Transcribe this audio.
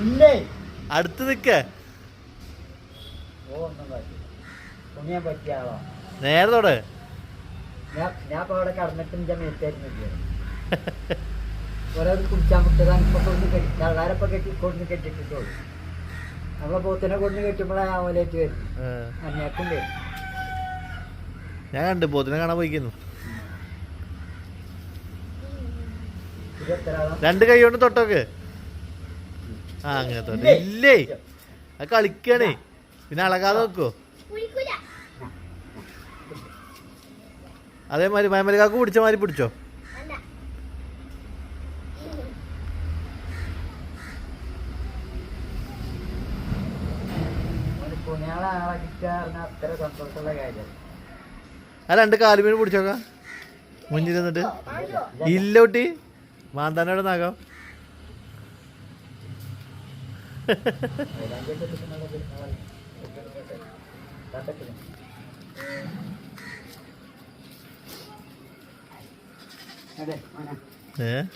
ഇല്ലേ? അടുത്ത് നിക്ക. ഓ ഒന്നും പറ്റി തുണിയാൻ പറ്റിയ ആളോ. നേരെ തൊടെ. ഞാൻ ഞാൻ ഇപ്പൊ അവിടെ കടന്നിട്ട് എന്റെ മേത്തായിരുന്നു ഓരോ കുടിച്ചാൻ വിട്ടതാണ് ഇപ്പൊ കൊണ്ട് കെട്ടി കെട്ടി നമ്മളെ പോത്തിനെ കൊണ്ട് കെട്ടുമ്പോഴാണ് ഓലേറ്റ് വരും അന്യാക്കും ഞാൻ കണ്ടു പോത്തിനെ കാണാൻ പോയിക്കുന്നു. രണ്ട് കൈ കൊണ്ട് തൊട്ടോക്ക്. ആ അങ്ങനെ തൊട്ട് ഇല്ലേ? അത് കളിക്കണേ. പിന്നെ അളകാതെ നോക്കോ. കുഴിക്കൂല അതേമാതിരി മയമലകാക്ക് പിടിച്ച. മാതിരി പിടിച്ചോ ആ രണ്ട് കാലുമീൻ പിടിച്ചോക്കാം. മുന്നിൽ നിന്നിട്ട് ഇല്ല കുട്ടി. മാന്താനോട് നാകാം ada mana? Ya